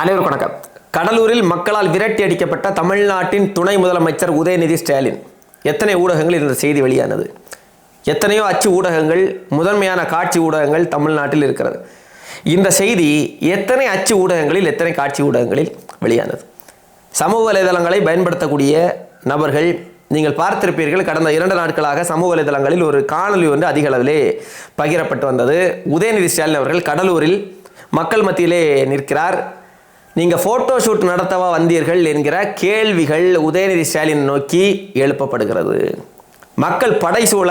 அனைவரும் வணக்கம். கடலூரில் மக்களால் விரட்டி அடிக்கப்பட்ட தமிழ்நாட்டின் துணை முதலமைச்சர் உதயநிதி ஸ்டாலின். எத்தனை ஊடகங்களில் இந்த செய்தி வெளியானது? எத்தனையோ அச்சு ஊடகங்கள் முதன்மையான காட்சி ஊடகங்கள் தமிழ்நாட்டில் இருக்கிறது. இந்த செய்தி எத்தனை அச்சு ஊடகங்களில் எத்தனை காட்சி ஊடகங்களில் வெளியானது? சமூக வலைதளங்களை பயன்படுத்தக்கூடிய நபர்கள் நீங்கள் பார்த்திருப்பீர்கள் கடந்த இரண்டு நாட்களாக சமூக வலைதளங்களில் ஒரு காணொலி ஒன்று அதிக அளவிலே பகிரப்பட்டு வந்தது. உதயநிதி ஸ்டாலின் அவர்கள் கடலூரில் மக்கள் மத்தியிலே நிற்கிறார். நீங்கள் ஃபோட்டோ ஷூட் நடத்தவா வந்தீர்கள் என்கிற கேள்விகள் உதயநிதி ஸ்டாலின் நோக்கி எழுப்பப்படுகிறது. மக்கள் படைசூழ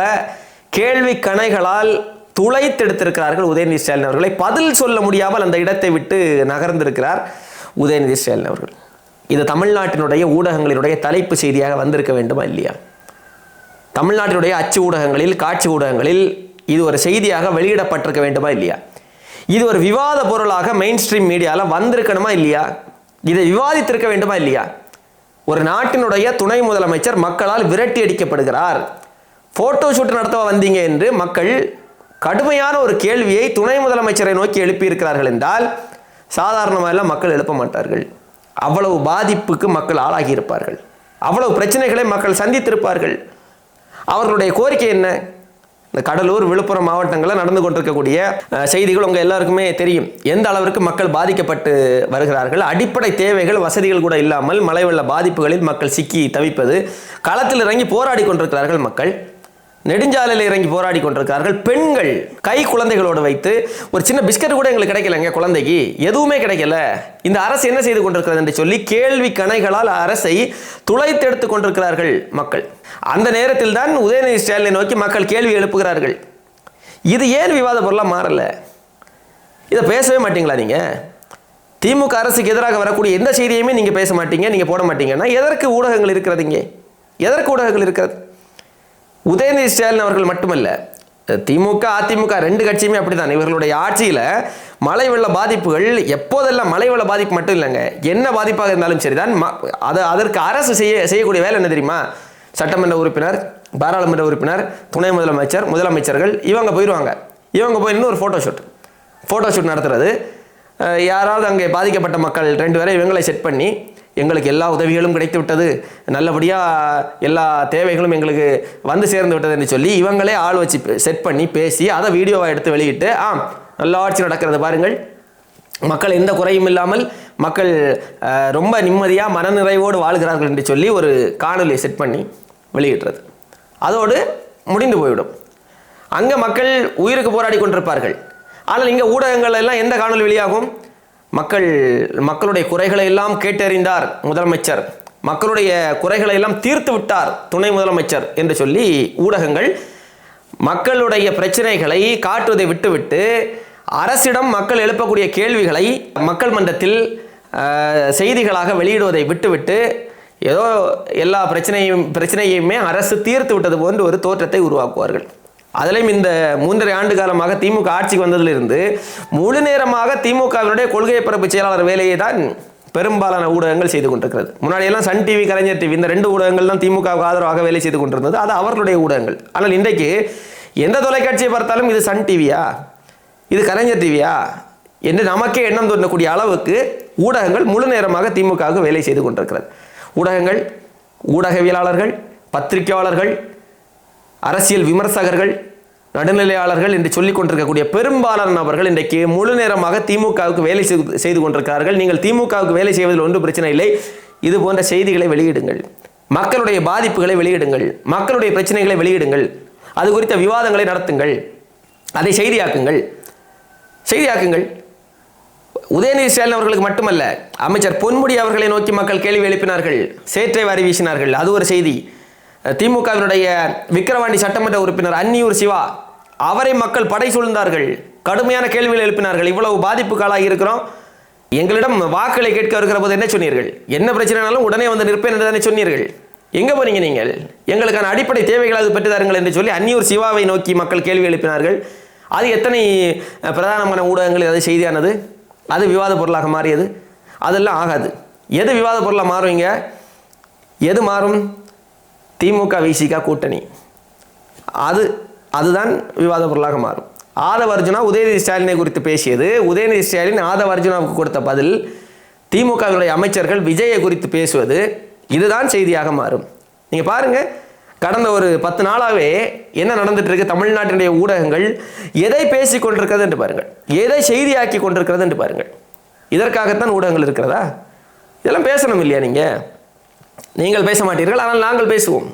கேள்வி கணைகளால் துளைத்தெடுத்திருக்கிறார்கள் உதயநிதி ஸ்டாலின் அவர்களை. பதில் சொல்ல முடியாமல் அந்த இடத்தை விட்டு நகர்ந்திருக்கிறார் உதயநிதி ஸ்டாலின் அவர்கள். இது தமிழ்நாட்டினுடைய ஊடகங்களினுடைய தலைப்பு செய்தியாக வந்திருக்க வேண்டுமா இல்லையா? தமிழ்நாட்டினுடைய அச்சு ஊடகங்களில் காட்சி ஊடகங்களில் இது ஒரு செய்தியாக வெளியிடப்பட்டிருக்க வேண்டுமா இல்லையா? இது ஒரு விவாத பொருளாக மெயின் ஸ்ட்ரீம் மீடியாவில் வந்திருக்கணுமா இல்லையா? இதை விவாதித்திருக்க வேண்டுமா இல்லையா? ஒரு நாட்டினுடைய துணை முதலமைச்சர் மக்களால் விரட்டி அடிக்கப்படுகிறார். போட்டோ ஷூட் நடத்தவா வந்தீங்க என்று மக்கள் கடுமையான ஒரு கேள்வியை துணை முதலமைச்சரை நோக்கி எழுப்பியிருக்கிறார்கள் என்றால் சாதாரணமாக மக்கள் எழுப்ப மாட்டார்கள். அவ்வளவு பாதிப்புக்கு மக்கள் ஆளாகியிருப்பார்கள். அவ்வளவு பிரச்சனைகளை மக்கள் சந்தித்திருப்பார்கள். அவர்களுடைய கோரிக்கை என்ன? இந்த கடலூர் விழுப்புரம் மாவட்டங்களில் நடந்து கொண்டிருக்கக்கூடிய செய்திகள் உங்கள் எல்லாருக்குமே தெரியும். எந்த அளவிற்கு மக்கள் பாதிக்கப்பட்டு வருகிறார்கள்? அடிப்படை தேவைகள் வசதிகள் கூட இல்லாமல் மழை வெள்ள பாதிப்புகளில் மக்கள் சிக்கி தவிப்பது. களத்தில் இறங்கி போராடி கொண்டிருக்கிறார்கள் மக்கள். நெடுஞ்சாலையில் இறங்கி போராடி கொண்டிருக்கிறார்கள். பெண்கள் கை குழந்தைகளோடு வைத்து ஒரு சின்ன பிஸ்கட் கூட எங்களுக்கு கிடைக்கலங்க குழந்தைக்கு. எதுவுமே கிடைக்கல. இந்த அரசு என்ன செய்து கொண்டிருக்கிறது என்று சொல்லி கேள்வி கணைகளால் அரசை துளைத்தெடுத்து கொண்டிருக்கிறார்கள் மக்கள். அந்த நேரத்தில் தான் உதயநிதி ஸ்டாலினை நோக்கி மக்கள் கேள்வி எழுப்புகிறார்கள். இது ஏன் விவாத பொருளாக மாறலை? இதை பேசவே மாட்டீங்களா நீங்கள் திமுக அரசுக்கு எதிராக வரக்கூடிய எந்த செய்தியுமே நீங்கள் பேச மாட்டீங்க நீங்கள் போட மாட்டீங்கன்னா எதற்கு ஊடகங்கள் இருக்கிறதுங்க எதற்கு ஊடகங்கள் இருக்கிறது? உதயநிதி ஸ்டாலின் அவர்கள் மட்டுமல்ல திமுக அதிமுக ரெண்டு கட்சியுமே அப்படிதான் இவர்களுடைய ஆட்சியில் மழை வெள்ள பாதிப்புகள் எப்போதெல்லாம் மழை வெள்ள பாதிப்பு மட்டும் இல்லைங்க என்ன பாதிப்பாக இருந்தாலும் சரிதான். ம- அது அதற்கு அரசு செய்ய செய்யக்கூடிய வேலை என்ன தெரியுமா? சட்டமன்ற உறுப்பினர் பாராளுமன்ற உறுப்பினர் துணை முதலமைச்சர் முதலமைச்சர்கள் இவங்க போயிடுவாங்க இவங்க போய் இன்னொரு ஒரு ஃபோட்டோ ஷூட் ஃபோட்டோ ஷூட் நடத்துறது யாராவது அங்கே பாதிக்கப்பட்ட மக்கள் ரெண்டு பேரை இவங்களை செட் பண்ணி எங்களுக்கு எல்லா உதவிகளும் கிடைத்து விட்டது நல்லபடியாக எல்லா தேவைகளும் எங்களுக்கு வந்து சேர்ந்து விட்டது என்று சொல்லி இவங்களே ஆள் வச்சு செட் பண்ணி பேசி அதை வீடியோவை எடுத்து வெளியிட்டு ஆ நல்ல ஆட்சி நடக்கிறது பாருங்கள். மக்கள் எந்த குறையும் இல்லாமல் மக்கள் ரொம்ப நிம்மதியாக மனநிறைவோடு வாழ்கிறார்கள் என்று சொல்லி ஒரு காணொலியை செட் பண்ணி வெளியிடுறது. அதோடு முடிந்து போய்விடும். அங்கே மக்கள் உயிருக்கு போராடி கொண்டிருப்பார்கள். ஆனால் இங்கே ஊடகங்கள் எல்லாம் எந்த காணொலி வெளியாகும்? மக்கள் மக்களுடைய குறைகளை எல்லாம் கேட்டறிந்தார் முதலமைச்சர். மக்களுடைய குறைகளை எல்லாம் தீர்த்து விட்டார் துணை முதலமைச்சர் என்று சொல்லி ஊடகங்கள் மக்களுடைய பிரச்சனைகளை காட்டுவதை விட்டுவிட்டு அரசிடம் மக்கள் எழுப்பக்கூடிய கேள்விகளை மக்கள் மன்றத்தில் செய்திகளாக வெளியிடுவதை விட்டுவிட்டு ஏதோ எல்லா பிரச்சனையும் பிரச்சனையுமே அரசு தீர்த்து விட்டது போன்று ஒரு தோற்றத்தை உருவாக்குவார்கள். அதிலையும் இந்த மூன்றரை ஆண்டு காலமாக திமுக ஆட்சிக்கு வந்ததிலிருந்து முழு நேரமாக திமுகவினுடைய கொள்கை பரப்பு செயலாளர் வேலையை தான் பெரும்பாலான ஊடகங்கள் செய்து கொண்டிருக்கிறது. முன்னாடியெல்லாம் சன் டிவி கலைஞர் டிவி இந்த ரெண்டு ஊடகங்கள் தான் திமுகவுக்கு ஆதரவாக வேலை செய்து கொண்டிருந்தது. அது அவர்களுடைய ஊடகங்கள். ஆனால் இன்றைக்கு எந்த தொலைக்காட்சியை பார்த்தாலும் இது சன் டிவியா? இது கலைஞர் டிவியா? என்று நமக்கே எண்ணம் தோன்றக்கூடிய அளவுக்கு ஊடகங்கள் முழு நேரமாக திமுகவுக்கு வேலை செய்து கொண்டிருக்கிறது. ஊடகங்கள் ஊடகவியலாளர்கள் பத்திரிகையாளர்கள் அரசியல் விமர்சகர்கள் நடுநிலையாளர்கள் என்று சொல்லிக் கொண்டிருக்கக்கூடிய பெரும்பாலான நபர்கள் இன்றைக்கு முழு நேரமாக திமுகவுக்கு வேலை செய்து செய்து கொண்டிருக்கிறார்கள். நீங்கள் திமுகவுக்கு வேலை செய்வதில் ஒன்றும் பிரச்சனை இல்லை. இது போன்ற செய்திகளை வெளியிடுங்கள். மக்களுடைய பாதிப்புகளை வெளியிடுங்கள். மக்களுடைய பிரச்சனைகளை வெளியிடுங்கள். அது குறித்த விவாதங்களை நடத்துங்கள். அதை செய்தியாக்குங்கள். செய்தியாக்குங்கள். உதயநிதி ஸ்டாலின் அவர்களுக்கு மட்டுமல்ல அமைச்சர் பொன்முடி அவர்களை நோக்கி மக்கள் கேள்வி எழுப்பினார்கள். சேற்றை வாரி வீசினார்கள். அது ஒரு செய்தி. திமுகவினுடைய விக்கிரவாண்டி சட்டமன்ற உறுப்பினர் அன்னியூர் சிவா அவரை மக்கள் படை சூழ்ந்தார்கள். கடுமையான கேள்விகள் எழுப்பினார்கள். இவ்வளவு பாதிப்புக்கு ஆளாகி இருக்கிறோம். எங்களிடம் வாக்களை கேட்க வருகிற போது என்ன சொன்னீர்கள்? என்ன பிரச்சனைனாலும் உடனே வந்து நிற்பேன் என்று தானே சொன்னீர்கள். எங்கே போனீங்க நீங்கள்? எங்களுக்கான அடிப்படை தேவைகளாவது பெற்று தாருங்கள் என்று சொல்லி அன்னியூர் சிவாவை நோக்கி மக்கள் கேள்வி எழுப்பினார்கள். அது எத்தனை பிரதானமான ஊடகங்கள் அது செய்தியானது? அது விவாத பொருளாக மாறியது. அதெல்லாம் ஆகாது. எது விவாத பொருளாக மாறுவீங்க? எது மாறும்? திமுக விசிக கூட்டணி. அது அதுதான் விவாத பொருளாக மாறும். ஆதவ அர்ஜுனா உதயநிதி ஸ்டாலினை குறித்து பேசியது. உதயநிதி ஸ்டாலின் ஆதவ அர்ஜுனாவுக்கு கொடுத்த பதில் திமுகவினுடைய அமைச்சர்கள் விஜயை குறித்து பேசுவது இதுதான் செய்தியாக மாறும். நீங்கள் பாருங்கள் கடந்த ஒரு பத்து நாளாகவே என்ன நடந்துட்டு இருக்கு தமிழ்நாட்டினுடைய ஊடகங்கள் எதை பேசி கொண்டிருக்கிறது என்று பாருங்கள். எதை செய்தியாக்கி கொண்டிருக்கிறது என்று பாருங்கள். இதற்காகத்தான் ஊடகங்கள் இருக்கிறதா? இதெல்லாம் பேசணும் இல்லையா நீங்கள் நீங்கள் பேச மாட்டீர்கள் ஆனால் நாங்கள் பேசுவோம்.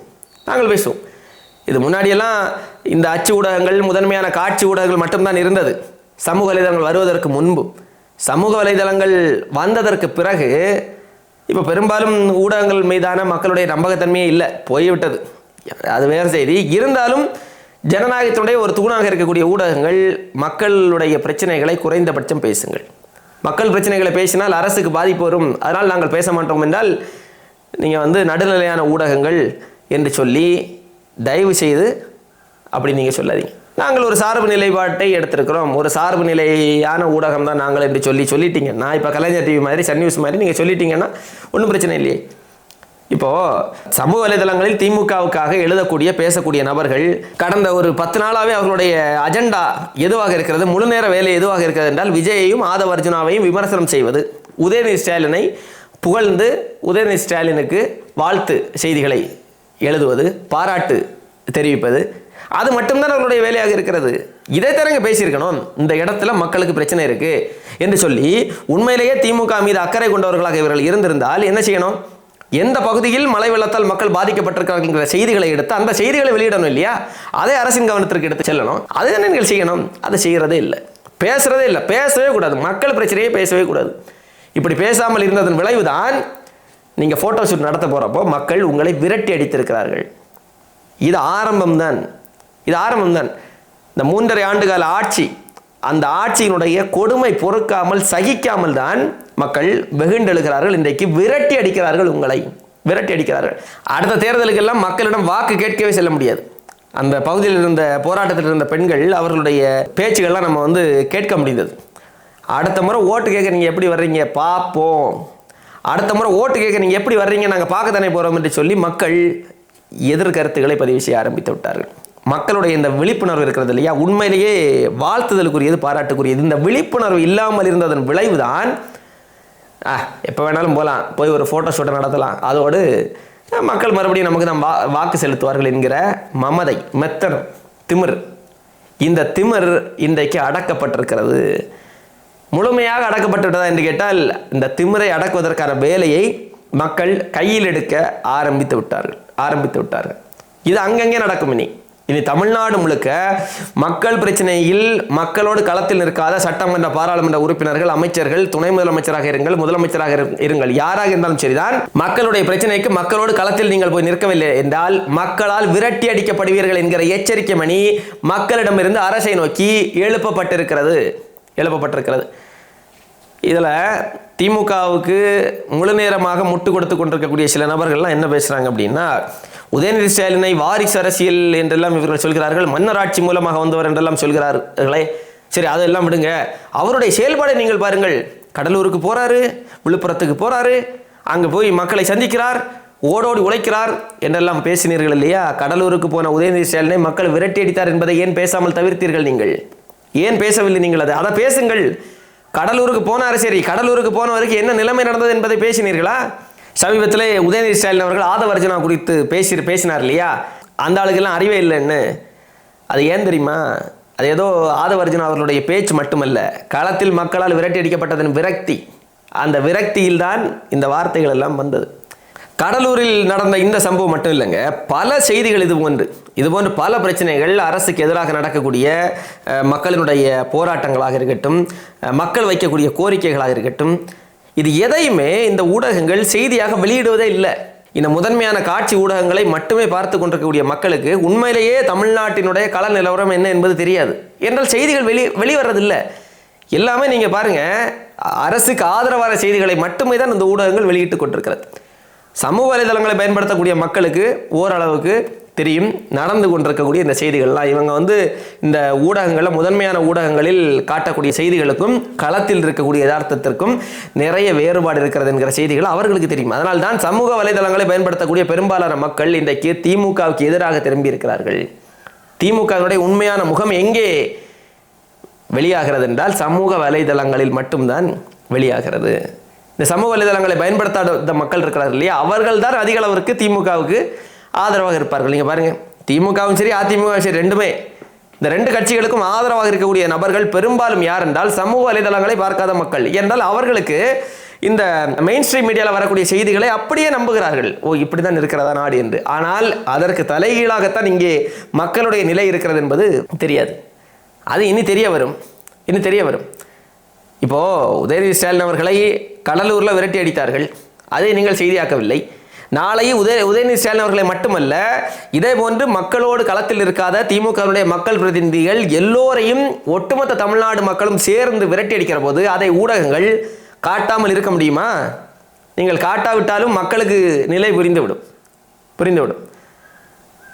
நாங்கள் பேசுவோம். இது முன்னாடியெல்லாம் இந்த அச்சு ஊடகங்கள் முதன்மையான காட்சி ஊடகங்கள் மட்டும்தான் இருந்தது. சமூக வலைதளங்கள் வருவதற்கு முன்பு. சமூக வலைதளங்கள் வந்ததற்கு பிறகு இப்போ பெரும்பாலும் ஊடகங்கள் மீதான மக்களுடைய நம்பகத்தன்மையே இல்லை போய்விட்டது. அது வேறு செய்தி. இருந்தாலும் ஜனநாயகத்தினுடைய ஒரு தூணாக இருக்கக்கூடிய ஊடகங்கள் மக்களுடைய பிரச்சனைகளை குறைந்தபட்சம் பேசுங்கள். மக்கள் பிரச்சனைகளை பேசினால் அரசுக்கு பாதிப்பு வரும். அதனால் நாங்கள் பேச மாட்டோம் என்றால் நீங்கள் வந்து நடுநிலையான ஊடகங்கள் என்று சொல்லி தயவு செய்து அப்படி நீங்கள் சொல்லாதீங்க. நாங்கள் ஒரு சார்பு நிலைப்பாட்டை எடுத்திருக்கிறோம். ஒரு சார்பு நிலையான ஊடகம் தான் நாங்கள் என்று சொல்லி சொல்லிட்டீங்கன்னா இப்போ கலைஞர் டிவி மாதிரி சன் நியூஸ் மாதிரி நீங்கள் சொல்லிட்டீங்கன்னா ஒன்றும் பிரச்சனை இல்லையே. இப்போது சமூக வலைதளங்களில் திமுகவுக்காக எழுதக்கூடிய பேசக்கூடிய நபர்கள் கடந்த ஒரு பத்து நாளாகவே அவர்களுடைய அஜெண்டா எதுவாக இருக்கிறது? முழு நேர வேலை எதுவாக இருக்கிறது என்றால் விஜயையும் ஆதவ அர்ஜுனாவையும் விமர்சனம் செய்வது. உதயநிதி ஸ்டாலினை புகழ்ந்து உதயநிதி ஸ்டாலினுக்கு வாழ்த்து செய்திகளை எழுதுவது பாராட்டு தெரிவிப்பது அது மட்டும்தான் அவர்களுடைய வேலையாக இருக்கிறது. இதை தரங்க பேசியிருக்கணும். இந்த இடத்துல மக்களுக்கு பிரச்சனை இருக்கு என்று சொல்லி உண்மையிலேயே திமுக மீது அக்கறை கொண்டவர்களாக இவர்கள் இருந்திருந்தால் என்ன செய்யணும்? எந்த பகுதியில் மழை வெள்ளத்தால் மக்கள் பாதிக்கப்பட்டிருக்கிறார்கள் செய்திகளை எடுத்து அந்த செய்திகளை வெளியிடணும் இல்லையா? அதை அரசின் கவனத்திற்கு எடுத்து செல்லணும். அது தானே நீங்கள் செய்யணும். அதை செய்யறதே இல்லை. பேசுறதே இல்லை. பேசவே கூடாது. மக்கள் பிரச்சனையே பேசவே கூடாது. இப்படி பேசாமல் இருந்ததன் விளைவுதான் நீங்கள் ஃபோட்டோ ஷூட் நடத்த போகிறப்போ மக்கள் உங்களை விரட்டி அடித்திருக்கிறார்கள். இது ஆரம்பம்தான். இது ஆரம்பம்தான். இந்த மூன்றரை ஆண்டுகால ஆட்சி அந்த ஆட்சியினுடைய கொடுமை பொறுக்காமல் சகிக்காமல் தான் மக்கள் வெகுண்டெழுகிறார்கள். இன்றைக்கு விரட்டி அடிக்கிறார்கள் உங்களை. விரட்டி அடிக்கிறார்கள். அடுத்த தேர்தலுக்கெல்லாம் மக்களிடம் வாக்கு கேட்கவே செல்ல முடியாது. அந்த பகுதியில் இருந்த போராட்டத்தில் இருந்த பெண்கள் அவர்களுடைய பேச்சுகள்லாம் நம்ம வந்து கேட்க முடிந்தது. அடுத்த முறை ஓட்டு கேட்க நீங்கள் எப்படி வர்றீங்க? பார்ப்போம். அடுத்த முறை ஓட்டு கேட்க நீங்கள் எப்படி வர்றீங்க? நாங்கள் பார்க்க தானே போகிறோம் என்று சொல்லி மக்கள் எதிர்கருத்துக்களை பதிவு செய்ய ஆரம்பித்து விட்டார்கள். மக்களுடைய இந்த விழிப்புணர்வு இருக்கிறது இல்லையா? உண்மையிலேயே வாழ்த்துதலுக்குரியது பாராட்டுக்குரியது. இந்த விழிப்புணர்வு இல்லாமல் இருந்ததன் விளைவுதான் ஆ எப்போ வேணாலும் போகலாம் போய் ஒரு ஃபோட்டோ ஷூட்டை நடத்தலாம். அதோடு மக்கள் மறுபடியும் நமக்கு தான் வா வாக்கு செலுத்துவார்கள் என்கிற மமதை மெத்தனம் திமிர். இந்த திமிர் இன்றைக்கு அடக்கப்பட்டிருக்கிறது. முழுமையாக அடக்கப்பட்டுவிட்டதா என்று கேட்டால் இந்த திமிரை அடக்குவதற்கான வேலையை மக்கள் கையில் எடுக்க ஆரம்பித்து விட்டார்கள் ஆரம்பித்து விட்டார்கள். இது அங்கங்கே நடக்கும் இனி. இனி தமிழ்நாடு முழுக்க மக்கள் பிரச்சனையில் மக்களோடு களத்தில் நிற்காத சட்டமன்ற பாராளுமன்ற உறுப்பினர்கள் அமைச்சர்கள் துணை முதலமைச்சராக இருங்கள் முதலமைச்சராக இரு- இருங்கள். யாராக இருந்தாலும் சரிதான். மக்களுடைய பிரச்சனைக்கு மக்களோடு களத்தில் நீங்கள் போய் நிற்கவில்லை என்றால் மக்களால் விரட்டி அடிக்கப்படுவீர்கள் என்கிற எச்சரிக்கை மணி மக்களிடமிருந்து அரசை நோக்கி எழுப்பப்பட்டிருக்கிறது. எழுப்பப்பட்டிருக்கிறது. இதில் திமுகவுக்கு முழு நேரமாக முட்டு கொடுத்து கொண்டிருக்கக்கூடிய சில நபர்கள்லாம் என்ன பேசுகிறாங்க அப்படின்னா உதயநிதி ஸ்டாலினை வாரிசு அரசியல் என்றெல்லாம் இவர்கள் சொல்கிறார்கள் மன்னராட்சி மூலமாக வந்தவர் என்றெல்லாம் சொல்கிறார்களே. சரி அதெல்லாம் விடுங்க. அவருடைய செயல்பாடை நீங்கள் பாருங்கள். கடலூருக்கு போகிறாரு விழுப்புரத்துக்கு போகிறாரு அங்கே போய் மக்களை சந்திக்கிறார் ஓடோடி உழைக்கிறார் என்றெல்லாம் பேசினீர்கள் இல்லையா? கடலூருக்கு போன உதயநிதி ஸ்டாலினை மக்கள் விரட்டி அடித்தார் என்பதை ஏன் பேசாமல் தவிர்த்தீர்கள் நீங்கள்? ஏன் பேசவில்லை நீங்கள் அதை? அதை பேசுங்கள். கடலூருக்கு போனார் சரி கடலூருக்கு போனவருக்கு என்ன நிலைமை நடந்தது என்பதை பேசினீர்களா? சமீபத்தில் உதயநிதி ஸ்டாலின் அவர்கள் ஆதவர்ஜனா குறித்து பேசி பேசினார் இல்லையா? அந்த ஆளுக்கெல்லாம் அறிவே இல்லைன்னு. அது ஏன் தெரியுமா? அது ஏதோ ஆதவர்ஜன் அவர்களுடைய பேச்சு மட்டுமல்ல களத்தில் மக்களால் விரட்டி அடிக்கப்பட்டதன் விரக்தி. அந்த விரக்தியில்தான் இந்த வார்த்தைகள் எல்லாம் வந்தது. கடலூரில் நடந்த இந்த சம்பவம் மட்டும் இல்லைங்க பல செய்திகள் இது போன்று. இது போன்று பல பிரச்சனைகள் அரசுக்கு எதிராக நடக்கக்கூடிய மக்களினுடைய போராட்டங்களாக இருக்கட்டும் மக்கள் வைக்கக்கூடிய கோரிக்கைகளாக இருக்கட்டும் இது எதையுமே இந்த ஊடகங்கள் செய்தியாக வெளியிடுவதே இல்லை. இந்த முதன்மையான காட்சி ஊடகங்களை மட்டுமே பார்த்து கொண்டிருக்கக்கூடிய மக்களுக்கு உண்மையிலேயே தமிழ்நாட்டினுடைய கள நிலவரம் என்ன என்பது தெரியாது. என்றால் செய்திகள் வெளி வெளிவரதில்லை எல்லாமே நீங்கள் பாருங்கள் அரசுக்கு ஆதரவான செய்திகளை மட்டுமே தான் இந்த ஊடகங்கள் வெளியிட்டு கொண்டிருக்கிறது. சமூக வலைதளங்களை பயன்படுத்தக்கூடிய மக்களுக்கு ஓரளவுக்கு தெரியும் நடந்து கொண்டிருக்கக்கூடிய இந்த செய்திகள்லாம். இவங்க வந்து இந்த ஊடகங்களில் முதன்மையான ஊடகங்களில் காட்டக்கூடிய செய்திகளுக்கும் களத்தில் இருக்கக்கூடிய யதார்த்தத்திற்கும் நிறைய வேறுபாடு இருக்கிறது என்கிற செய்திகள் அவர்களுக்கு தெரியும். அதனால் தான் சமூக வலைதளங்களை பயன்படுத்தக்கூடிய பெரும்பாலான மக்கள் இன்றைக்கு திமுகவுக்கு எதிராக திரும்பி இருக்கிறார்கள் திமுகவினுடைய உண்மையான முகம் எங்கே வெளியாகிறது என்றால் சமூக வலைதளங்களில் மட்டும்தான் வெளியாகிறது. இந்த சமூக வலைதளங்களை பயன்படுத்தாத மக்கள் இருக்கிறார்கள் இல்லையா? அவர்கள் தான் அதிக அளவிற்கு திமுகவுக்கு ஆதரவாக இருப்பார்கள். நீங்கள் பாருங்கள் திமுகவும் சரி அதிமுகவும் சரி ரெண்டுமே. இந்த ரெண்டு கட்சிகளுக்கும் ஆதரவாக இருக்கக்கூடிய நபர்கள் பெரும்பாலும் யார் என்றால் சமூக வலைதளங்களை பார்க்காத மக்கள். என்றால் அவர்களுக்கு இந்த மெயின் ஸ்ட்ரீம் மீடியாவில் வரக்கூடிய செய்திகளை அப்படியே நம்புகிறார்கள். ஓ இப்படி தான் இருக்கிறதா நாடு என்று. ஆனால் அதற்கு தலைகீழாகத்தான் இங்கே மக்களுடைய நிலை இருக்கிறது என்பது தெரியாது. அது இனி தெரிய வரும். இனி தெரிய வரும். இப்போது உதயநிதி ஸ்டாலின் அவர்களை கடலூரில் விரட்டி அடித்தார்கள். அதை நீங்கள் செய்தியாக்கவில்லை. நாளை உதய உதயநிதி ஸ்டாலின் அவர்களை மட்டுமல்ல இதே போன்று மக்களோடு களத்தில் இருக்காத திமுகவினுடைய மக்கள் பிரதிநிதிகள் எல்லோரையும் ஒட்டுமொத்த தமிழ்நாடு மக்களும் சேர்ந்து விரட்டி அடிக்கிற போது அதை ஊடகங்கள் காட்டாமல் இருக்க முடியுமா? நீங்கள் காட்டாவிட்டாலும் மக்களுக்கு நிலை புரிந்துவிடும். புரிந்துவிடும்.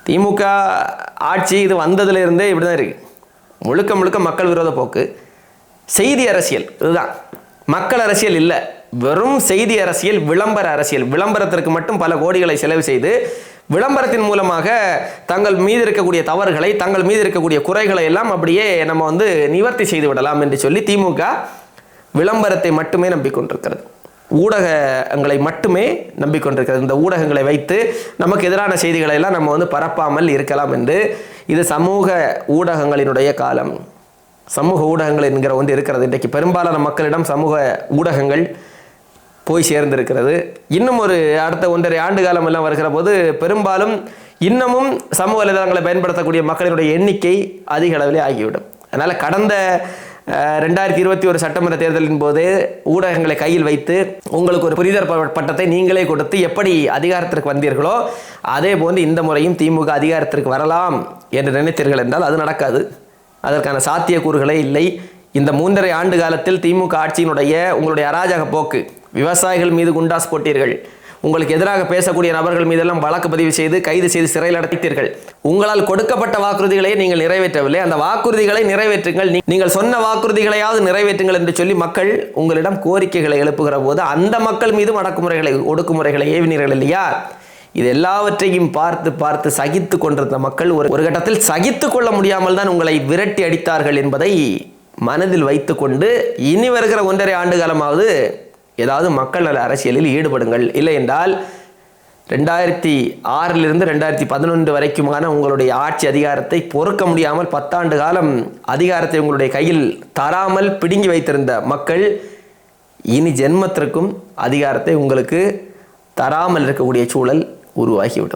திமுக ஆட்சி இது வந்ததுலேருந்தே இப்படி தான் இருக்குது முழுக்க முழுக்க மக்கள் விரோத போக்கு. செய்தி அரசியல் இதுதான். மக்கள் அரசியல் இல்லை. வெறும் செய்தி அரசியல் விளம்பர அரசியல். விளம்பரத்திற்கு மட்டும் பல கோடிகளை செலவு செய்து விளம்பரத்தின் மூலமாக தங்கள் மீது இருக்கக்கூடிய தவறுகளை தங்கள் மீது இருக்கக்கூடிய குறைகளை எல்லாம் அப்படியே நம்ம வந்து நிவர்த்தி செய்து விடலாம் என்று சொல்லி திமுக விளம்பரத்தை மட்டுமே நம்பிக்கொண்டிருக்கிறது. ஊடகங்களை மட்டுமே நம்பிக்கொண்டிருக்கிறது. இந்த ஊடகங்களை வைத்து நமக்கு எதிரான செய்திகளை எல்லாம் நம்ம வந்து பரப்பாமல் இருக்கலாம் என்று இது சமூக ஊடகங்களினுடைய காலம். சமூக ஊடகங்கள் என்கிற ஒன்று இருக்கிறது. இன்றைக்கு பெரும்பாலான மக்களிடம் சமூக ஊடகங்கள் போய் சேர்ந்திருக்கிறது. இன்னும் ஒரு அடுத்த ஒன்றரை ஆண்டு காலம் எல்லாம் வருகிற போது பெரும்பாலும் இன்னமும் சமூக வலைதளங்களை பயன்படுத்தக்கூடிய மக்களினுடைய எண்ணிக்கை அதிக அளவிலே ஆகிவிடும். அதனால் கடந்த ரெண்டாயிரத்தி இருபத்தி ஒரு சட்டமன்ற தேர்தலின் போது ஊடகங்களை கையில் வைத்து உங்களுக்கு ஒரு புரிதல் ப- பட்டத்தை நீங்களே கொடுத்து எப்படி அதிகாரத்திற்கு வந்தீர்களோ அதே போன்று இந்த முறையும் திமுக அதிகாரத்திற்கு வரலாம் என்று நினைத்தீர்கள் என்றால் அது நடக்காது. அதற்கான சாத்தியக்கூறுகளே இல்லை. இந்த மூன்றரை ஆண்டு காலத்தில் திமுக ஆட்சியினுடைய உங்களுடைய அராஜக போக்கு விவசாயிகள் மீது குண்டாஸ் போட்டீர்கள். உங்களுக்கு எதிராக பேசக்கூடிய நபர்கள் மீதெல்லாம் வழக்கு பதிவு செய்து கைது செய்து சிறையில் அடைத்தீர்கள். உங்களால் கொடுக்கப்பட்ட வாக்குறுதிகளை நீங்கள் நிறைவேற்றவில்லை. அந்த வாக்குறுதிகளை நிறைவேற்றுங்கள். நீங்கள் சொன்ன வாக்குறுதிகளையாவது நிறைவேற்றுங்கள் என்று சொல்லி மக்கள் உங்களிடம் கோரிக்கைகளை எழுப்புகிற போது அந்த மக்கள் மீதும் அடக்குமுறைகளை ஒடுக்குமுறைகளை ஏவினீர்கள் இல்லையா? இது எல்லாவற்றையும் பார்த்து பார்த்து சகித்து கொண்டிருந்த மக்கள் ஒரு ஒரு கட்டத்தில் சகித்து கொள்ள முடியாமல் தான் உங்களை விரட்டி அடித்தார்கள் என்பதை மனதில் வைத்துக்கொண்டு இனி வருகிற ஒன்றரை ஆண்டு காலமாவது ஏதாவது மக்கள் நல அரசியலில் ஈடுபடுங்கள். இல்லை என்றால் ரெண்டாயிரத்தி ஆறிலிருந்து ரெண்டாயிரத்தி பதினொன்று வரைக்குமான உங்களுடைய ஆட்சி அதிகாரத்தை பொறுக்க முடியாமல் பத்தாண்டு காலம் அதிகாரத்தை உங்களுடைய கையில் தராமல் பிடுங்கி வைத்திருந்த மக்கள் இனி ஜென்மத்திற்கும் அதிகாரத்தை உங்களுக்கு தராமல் இருக்கக்கூடிய சூழல் உருவாகிவிடும்.